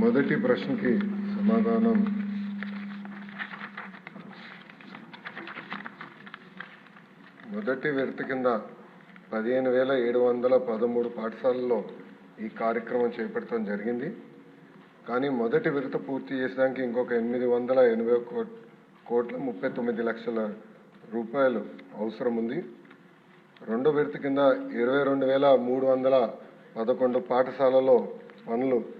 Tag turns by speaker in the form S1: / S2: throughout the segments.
S1: మొదటి ప్రశ్నకి సమాధానం. మొదటి విడత కింద పదిహేను వేల ఏడు వందల పదమూడు పాఠశాలల్లో ఈ కార్యక్రమం చేపట్టడం జరిగింది. కానీ మొదటి విడత పూర్తి చేసడానికి ఇంకొక ఎనిమిది వందల ఎనభై కోట్- కోట్ల ముప్పై తొమ్మిది లక్షల రూపాయలు అవసరం ఉంది. రెండో విడత కింద ఇరవై రెండు వేల మూడు వందల పదకొండు పాఠశాలలో పనులు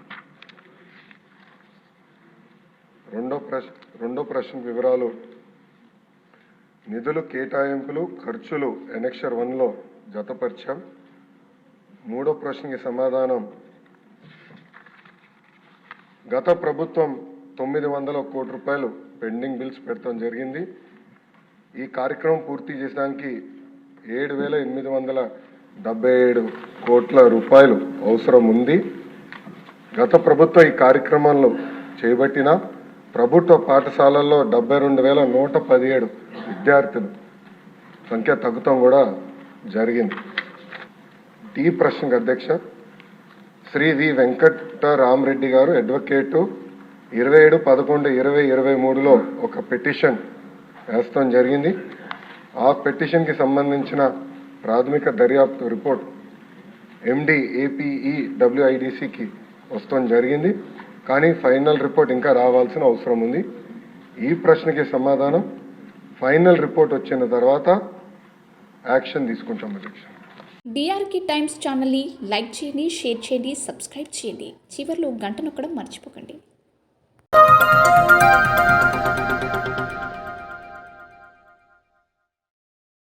S1: రెండో ప్రశ్న రెండో ప్రశ్న వివరాలు. నిధులు కేటాయింపులు ఖర్చులు ఎనెక్షర్ వన్లో జతపరిచాం. మూడో ప్రశ్నకి సమాధానం. గత ప్రభుత్వం తొమ్మిది వందల కోటి రూపాయలు పెండింగ్ బిల్స్ పెడతాం జరిగింది. ఈ కార్యక్రమం పూర్తి చేసడానికి ఏడు వేల ఎనిమిది వందల డెబ్బై ఏడు కోట్ల రూపాయలు అవసరం ఉంది. గత ప్రభుత్వం ఈ కార్యక్రమంలో చేపట్టిన ప్రభుత్వ పాఠశాలల్లో డెబ్బై రెండు వేల నూట పదిహేడు విద్యార్థులు సంఖ్య తగ్గుతాం కూడా జరిగింది. డి ప్రశ్నకు అధ్యక్ష శ్రీ వి వెంకటరామరెడ్డి గారు అడ్వకేటు ఇరవై ఏడు పదకొండు ఇరవై ఇరవై మూడులో ఒక పిటిషన్ వేస్తాం జరిగింది. ఆ పిటిషన్కి సంబంధించిన ప్రాథమిక దర్యాప్తు రిపోర్ట్ ఎండి ఏపీఈ డబ్ల్యూఐడిసికి వస్తాం జరిగింది. కానీ ఫైనల్ రిపోర్ట్ ఇంకా రావాల్సిన అవసరం ఉంది. ఈ ప్రశ్నకి సమాధానం. ఫైనల్ రిపోర్ట్ వచ్చిన తర్వాత యాక్షన్ తీసుకుంటాం అధ్యక్ష.
S2: డిఆర్కి టైమ్స్ ఛానల్ని లైక్ చేయండి షేర్ చేయండి సబ్స్క్రైబ్ చేయండి. చివరిలో గంట నొక్కడం మర్చిపోకండి.